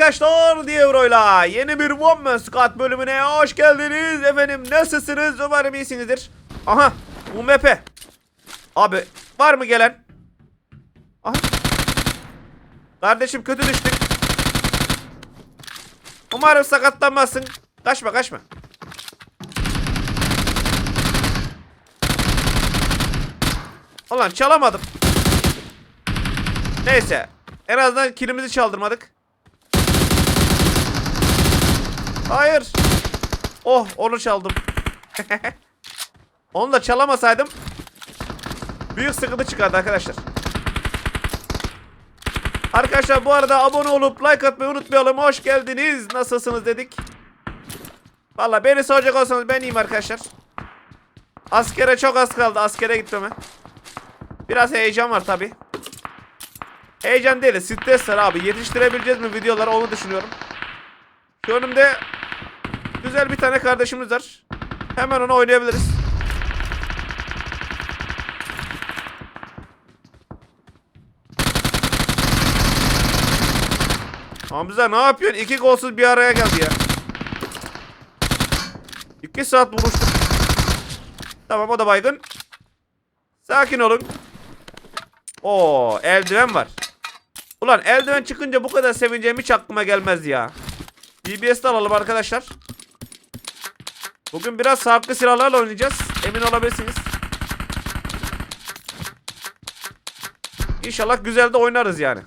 arkadaşlar Dievro'yla yeni bir One Man Squad bölümüne hoş geldiniz. Efendim nasılsınız? Umarım iyisinizdir. Aha UMP Abi var mı gelen? Aha. Kardeşim kötü düştük. Umarım sakatlanmazsın. Kaçma kaçma. Ulan çalamadım. Neyse en azından kilimizi çaldırmadık Hayır. Oh onu çaldım. onu da çalamasaydım büyük sıkıntı çıkardı arkadaşlar. Arkadaşlar bu arada abone olup like atmayı unutmayalım. Hoş geldiniz. Nasılsınız dedik. Valla beni soracak olsanız ben iyiyim arkadaşlar. Askere çok az kaldı. Askere gitmeme. Biraz heyecan var tabi. Heyecan değil. Stres var abi. Yetiştirebileceğiz mi videoları onu düşünüyorum. Şu önümde güzel bir tane kardeşimiz var. Hemen onu oynayabiliriz. Hamza ne yapıyorsun? İki golsuz bir araya geldi ya. İki saat vuruştuk. Tamam o da baygın. Sakin olun. Oo eldiven var. Ulan eldiven çıkınca bu kadar sevineceğim hiç aklıma gelmez ya. DBS'de alalım arkadaşlar. Bugün biraz farklı silahlarla oynayacağız. Emin olabilirsiniz. İnşallah güzel de oynarız yani.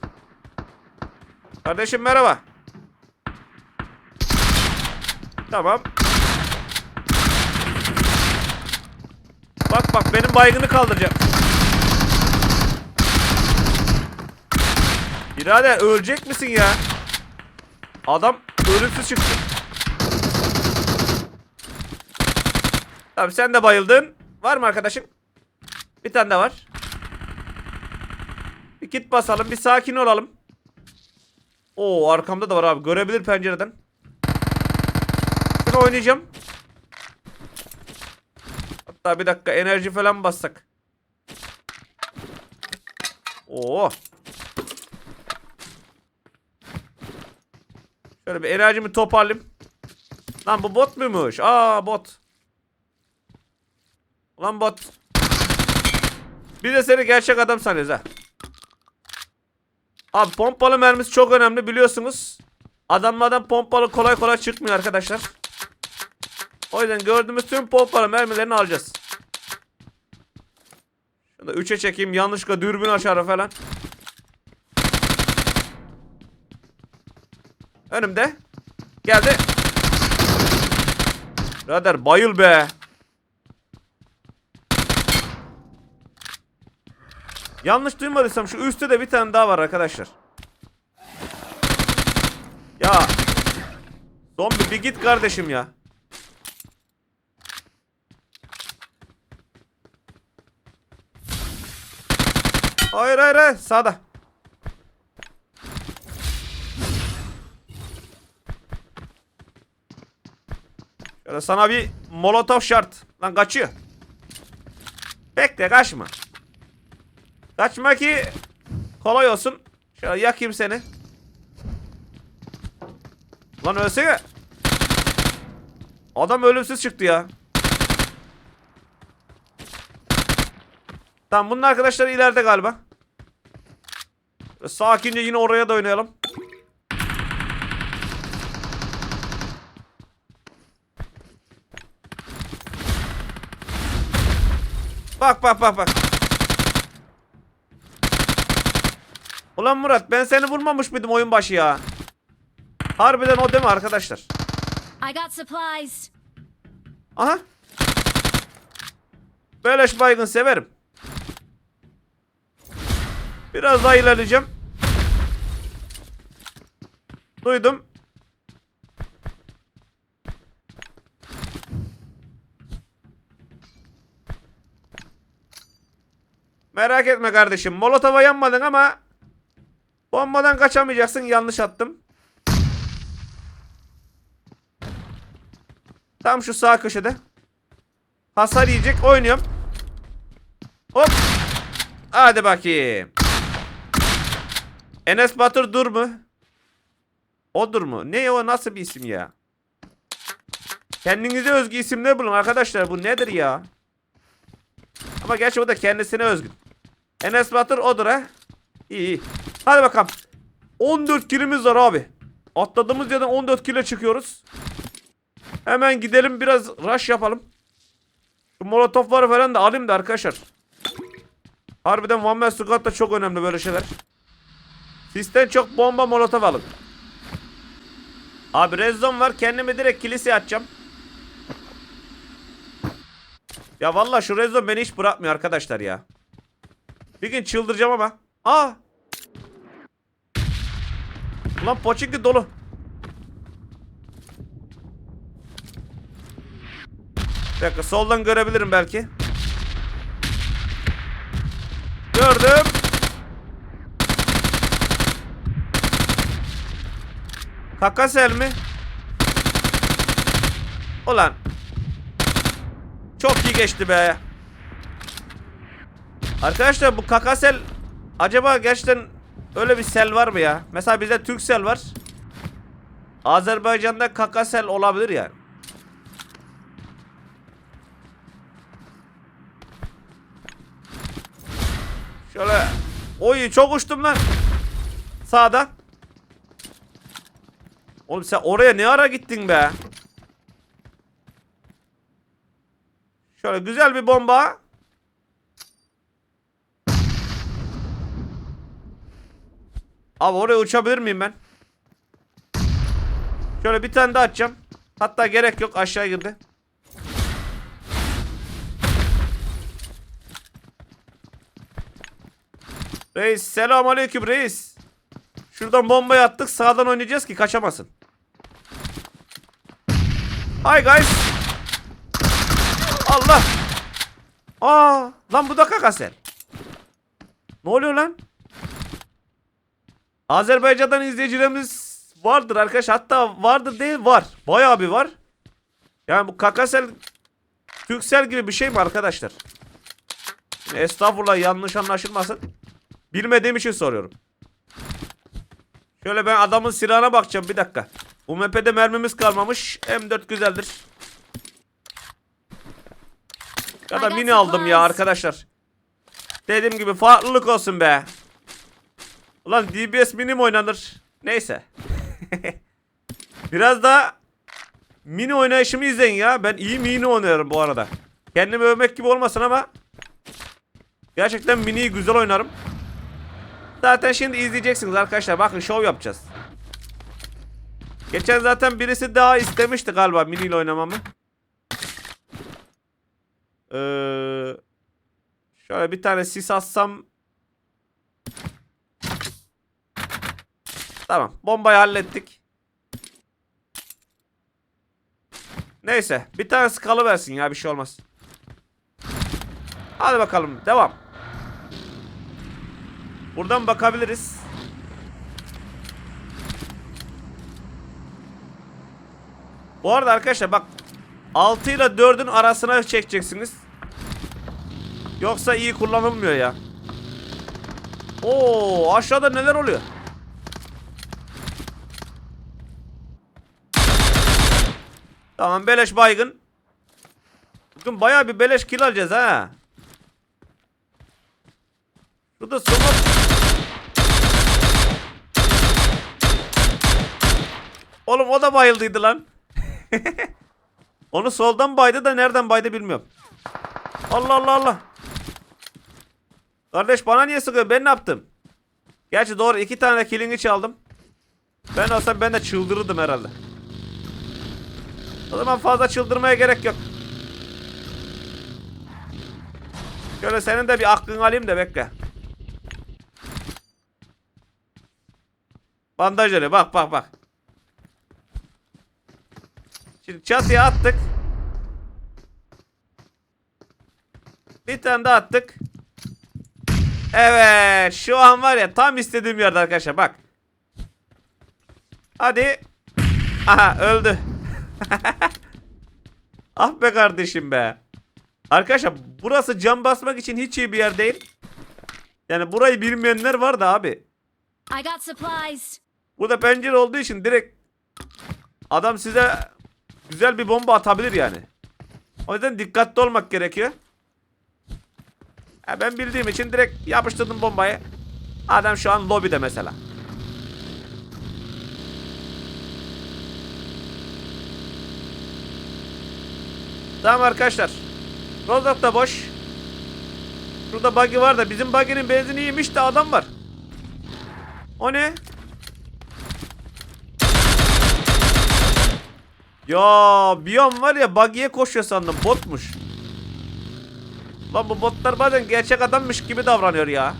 Kardeşim merhaba. Tamam. Bak bak benim baygını kaldıracak. Birader ölecek misin ya? Adam ölümsüz çıktı. Tamam sen de bayıldın. Var mı arkadaşım? Bir tane de var. Bir kit basalım. Bir sakin olalım. Oo arkamda da var abi. Görebilir pencereden. Ben oynayacağım. Hatta bir dakika enerji falan bassak. Oo. Şöyle bir enerjimi toparlayayım. Lan bu bot muymuş? Aa bot. Ulan bot. Bir de seni gerçek adam sanıyoruz ha. Abi pompalı mermisi çok önemli biliyorsunuz. Adamlardan pompalı kolay kolay çıkmıyor arkadaşlar. O yüzden gördüğümüz tüm pompalı mermilerini alacağız. Şunu da 3'e çekeyim yanlışlıkla dürbün açar falan. Önümde. Geldi. Birader bayıl be. Yanlış duymadıysam şu üstte de bir tane daha var arkadaşlar. Ya. Zombi bir git kardeşim ya. Hayır hayır hayır sağda. Şöyle sana bir molotof şart. Lan kaçıyor. Bekle kaçma. Kaçma ki kolay olsun. Şöyle yakayım seni. Lan ölsene. Adam ölümsüz çıktı ya. Tamam bunun arkadaşları ileride galiba. Sakince yine oraya da oynayalım. Bak bak bak bak. Ulan Murat ben seni vurmamış mıydım oyun başı ya? Harbiden o değil mi arkadaşlar? I got supplies. Aha. Beleş baygın severim. Biraz daha ilerleyeceğim. Duydum. Merak etme kardeşim. Molotova yanmadın ama bombadan kaçamayacaksın. Yanlış attım. Tam şu sağ köşede. Hasar yiyecek. Oynuyorum. Hop. Hadi bakayım. Enes Batur dur mu? Odur mu? Ne o nasıl bir isim ya? Kendinize özgü isimler bulun arkadaşlar. Bu nedir ya? Ama gerçi o da kendisine özgün. Enes Batur odur ha. İyi iyi. Hadi bakalım. 14 kilimiz var abi. Atladığımız yerden 14 kilo çıkıyoruz. Hemen gidelim biraz rush yapalım. Şu molotofları falan da alayım da arkadaşlar. Harbiden One Man Squad da çok önemli böyle şeyler. Sizden çok bomba molotof alın. Abi red zone var. Kendimi direkt kiliseye atacağım. Ya vallahi şu red zone beni hiç bırakmıyor arkadaşlar ya. Bir gün çıldıracağım ama. Aa! Ulan poçinki dolu. Bir dakika soldan görebilirim belki. Gördüm. Kakasel mi? Ulan. Çok iyi geçti be. Arkadaşlar bu kakasel acaba gerçekten öyle bir sel var mı ya? Mesela bizde Türksel var. Azerbaycan'da kakasel olabilir yani. Şöyle. Oy çok uçtum lan. Sağda. Oğlum sen oraya ne ara gittin be? Şöyle güzel bir bomba. Abi oraya uçabilir miyim ben? Şöyle bir tane daha atacağım. Hatta gerek yok aşağı girdi. Reis selam aleyküm reis. Şuradan bombayı attık sağdan oynayacağız ki kaçamasın. Hi guys. Allah. Aa, lan bu da kakasel. Ne oluyor lan? Azerbaycan'dan izleyicilerimiz vardır arkadaş. Hatta vardır değil var. Bayağı bir var. Yani bu kakasel Türksel gibi bir şey mi arkadaşlar? Estağfurullah yanlış anlaşılmasın. Bilmediğim için soruyorum. Şöyle ben adamın silahına bakacağım bir dakika. UMP'de mermimiz kalmamış. M4 güzeldir. Ya da mini aldım ya arkadaşlar. Dediğim gibi farklılık olsun be. Ulan DBS mini mi oynanır? Neyse. Biraz da mini oynayışımı izleyin ya. Ben iyi mini oynuyorum bu arada. Kendimi övmek gibi olmasın ama gerçekten miniyi güzel oynarım. Zaten şimdi izleyeceksiniz arkadaşlar. Bakın şov yapacağız. Geçen zaten birisi daha istemişti galiba mini ile oynamamı. Ee, şöyle bir tane sis atsam. Tamam. Bombayı hallettik. Neyse. Bir tane skalı versin ya. Bir şey olmaz. Hadi bakalım. Devam. Buradan bakabiliriz. Bu arada arkadaşlar bak 6 ile 4'ün arasına çekeceksiniz. Yoksa iyi kullanılmıyor ya. Oo aşağıda neler oluyor? Tamam beleş baygın. Bugün bayağı bir beleş kill alacağız ha. Şurada sokak... Oğlum o da bayıldıydı lan. Onu soldan baydı da nereden baydı bilmiyorum. Allah Allah Allah. Kardeş bana niye sıkıyor? Ben ne yaptım? Gerçi doğru iki tane killini çaldım. Ben olsam ben de çıldırırdım herhalde. O zaman fazla çıldırmaya gerek yok. Şöyle senin de bir aklını alayım da bekle. Bandaj öyle bak bak bak. Şimdi çatıya attık. Bir tane daha attık. Evet şu an var ya tam istediğim yerde arkadaşlar bak. Hadi. Aha öldü. ah be kardeşim be. Arkadaşlar burası cam basmak için hiç iyi bir yer değil. Yani burayı bilmeyenler var da abi. I got supplies. Burada pencere olduğu için direkt adam size güzel bir bomba atabilir yani. O yüzden dikkatli olmak gerekiyor. Ya ben bildiğim için direkt yapıştırdım bombayı. Adam şu an lobide mesela. Tamam arkadaşlar. Rozok da boş. Şurada buggy var da bizim buggy'nin benzini iyiymiş de adam var. O ne? Ya bir an var ya buggy'e koşuyor sandım botmuş. Lan bu botlar bazen gerçek adammış gibi davranıyor ya.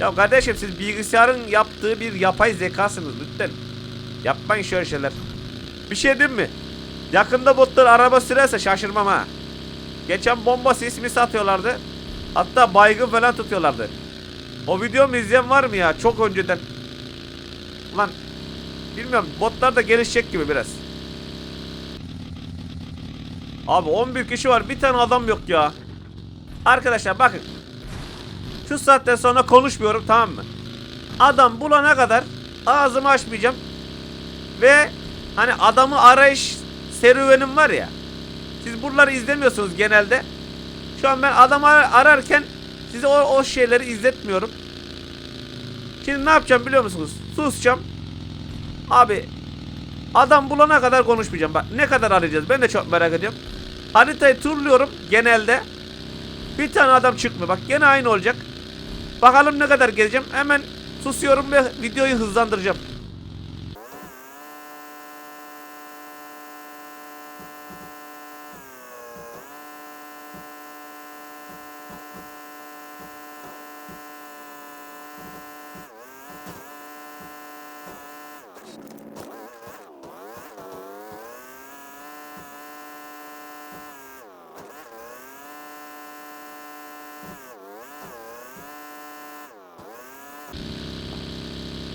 Ya kardeşim siz bilgisayarın yaptığı bir yapay zekasınız lütfen. Yapmayın şöyle şeyler. Bir şey diyeyim mi? Yakında botlar araba sürerse şaşırmam ha. Geçen bomba sismi satıyorlardı. Hatta baygın falan tutuyorlardı. O videomu izleyen var mı ya? Çok önceden. Lan bilmiyorum botlar da gelişecek gibi biraz. Abi 11 kişi var bir tane adam yok ya. Arkadaşlar bakın. Şu saatten sonra konuşmuyorum tamam mı? Adam bulana kadar ağzımı açmayacağım. Ve hani adamı arayış serüvenim var ya. Siz buraları izlemiyorsunuz genelde. Şu an ben adamı ar- ararken size o, o şeyleri izletmiyorum. Şimdi ne yapacağım biliyor musunuz? Susacağım. Abi adam bulana kadar konuşmayacağım. Bak ne kadar arayacağız ben de çok merak ediyorum. Haritayı turluyorum genelde. Bir tane adam çıkmıyor. Bak gene aynı olacak. Bakalım ne kadar gezeceğim. Hemen susuyorum ve videoyu hızlandıracağım.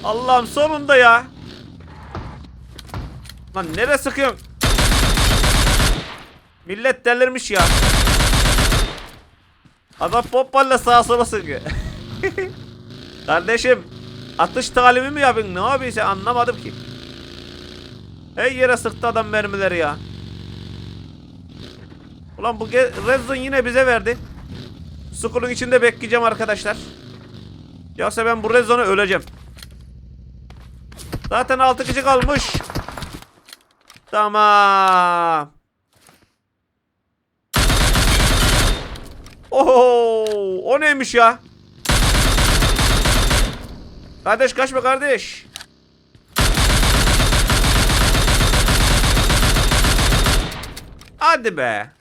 Allah'ım sonunda ya. Lan nereye sıkıyorsun? Millet delirmiş ya. Adam pompayla sağa sola sıkıyor. Kardeşim atış talimi mi yapıyorsun? Ne yapıyorsun? Anlamadım ki. Her yere sıktı adam mermileri ya. Ulan bu Red Zone yine bize verdi. School'un içinde bekleyeceğim arkadaşlar. Yoksa ben bu Red Zone'a öleceğim. Zaten 6 kişi kalmış. Tamam. Oho, o neymiş ya? Kardeş kaçma kardeş. Hadi be.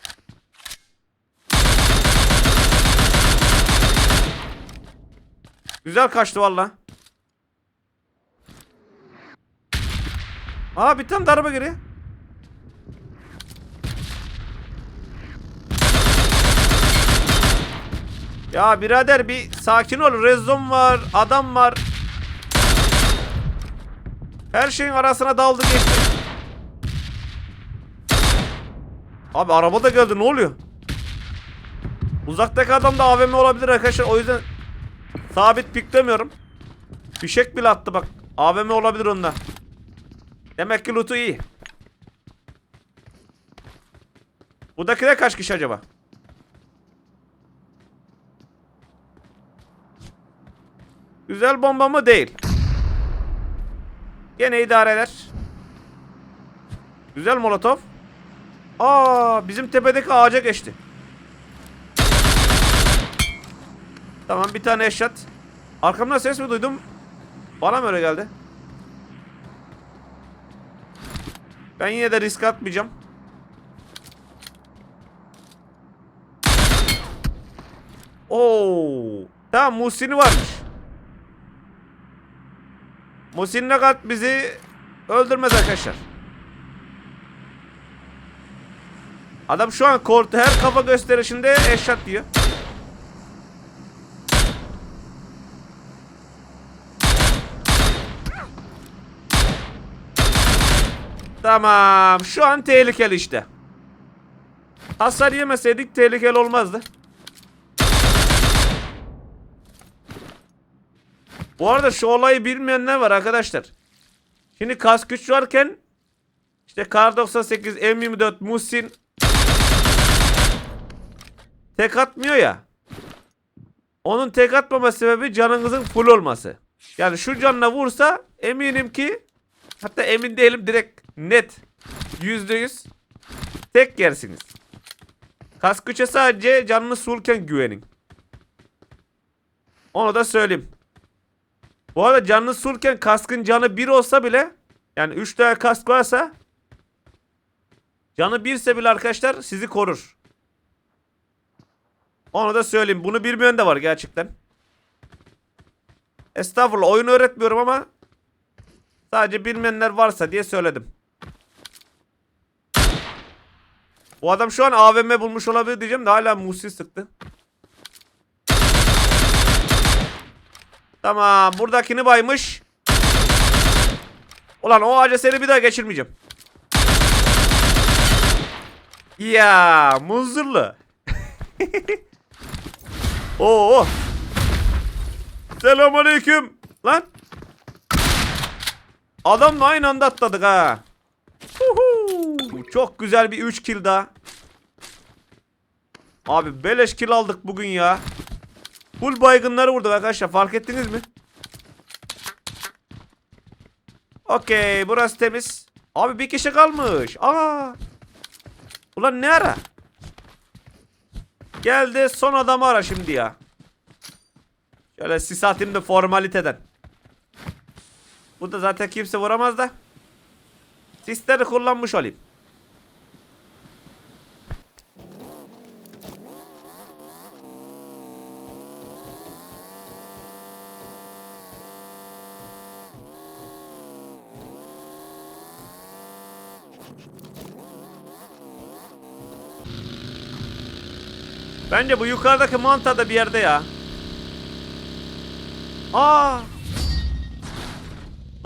Güzel kaçtı valla. Aa bir tane darbe geliyor. Ya birader bir sakin ol. Rezon var, adam var. Her şeyin arasına daldı geçti. Abi araba da geldi ne oluyor? Uzaktaki adam da AVM olabilir arkadaşlar. O yüzden sabit piklemiyorum. Fişek bile attı bak. AVM olabilir onda. Demek ki loot'u iyi. Buradakiler kaç kişi acaba? Güzel bomba mı? Değil. Gene idare. Güzel molotof. Aa, bizim tepedeki ağaca geçti. Tamam bir tane eşyat. Arkamdan ses mi duydum? Bana mı öyle geldi? Ben yine de risk atmayacağım. Oo. Tamam Muhsin'i varmış. Muhsin Nagat bizi öldürmez arkadaşlar. Adam şu an kort her kafa gösterişinde eşat diyor. Tamam. Şu an tehlikeli işte. Hasar yemeseydik tehlikeli olmazdı. Bu arada şu olayı bilmeyenler var arkadaşlar. Şimdi kas güç varken işte Kar 98, M24, Musin tek atmıyor ya. Onun tek atmama sebebi canınızın full olması. Yani şu canına vursa eminim ki hatta emin değilim direkt net yüzde yüz tek yersiniz. Kas sadece canınız fullken güvenin. Onu da söyleyeyim. Bu arada canınız fullken kaskın canı 1 olsa bile yani 3 tane kask varsa canı 1 ise bile arkadaşlar sizi korur. Onu da söyleyeyim. Bunu bilmeyen de var gerçekten. Estağfurullah oyun öğretmiyorum ama sadece bilmeyenler varsa diye söyledim. Bu adam şu an AVM bulmuş olabilir diyeceğim de hala Musi sıktı. Tamam buradakini baymış. Ulan o ağaca seni bir daha geçirmeyeceğim. Ya muzurlu. Oo. Selamünaleyküm. Lan. Adamla aynı anda atladık ha. Çok güzel bir 3 kill daha. Abi beleş kill aldık bugün ya. Full baygınları vurduk arkadaşlar fark ettiniz mi? Okey burası temiz. Abi bir kişi kalmış. Aa. Ulan ne ara? Geldi son adamı ara şimdi ya. Şöyle sis atayım da formaliteden. Bu da zaten kimse vuramaz da. Sisleri kullanmış olayım. Bence bu yukarıdaki manta da bir yerde ya. Aa!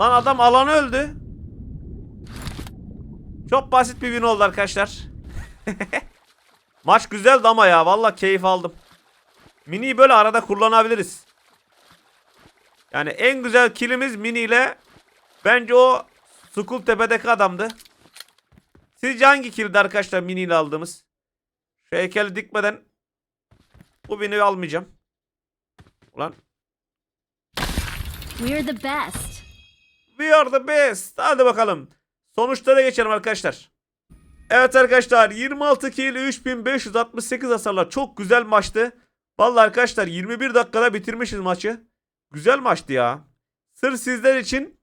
Lan adam alanı öldü. Çok basit bir win oldu arkadaşlar. Maç güzeldi ama ya. Vallahi keyif aldım. Mini'yi böyle arada kullanabiliriz. Yani en güzel killimiz Mini ile bence o Sukul Tepe'deki adamdı. Sizce hangi killdi arkadaşlar Mini ile aldığımız? Şu heykeli dikmeden bu beni almayacağım. Ulan We're the best. We are the best. Hadi bakalım. Sonuçlara geçelim arkadaşlar. Evet arkadaşlar 26 kill 3568 hasarla çok güzel maçtı. Vallahi arkadaşlar 21 dakikada bitirmişiz maçı. Güzel maçtı ya. Sırf sizler için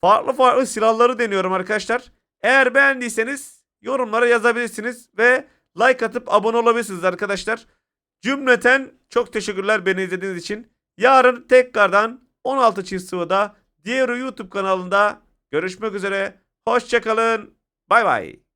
farklı farklı silahları deniyorum arkadaşlar. Eğer beğendiyseniz yorumlara yazabilirsiniz ve like atıp abone olabilirsiniz arkadaşlar. Cümleten çok teşekkürler beni izlediğiniz için. Yarın tekrardan 16 çift sıvıda diğer YouTube kanalında görüşmek üzere. Hoşçakalın. Bay bay.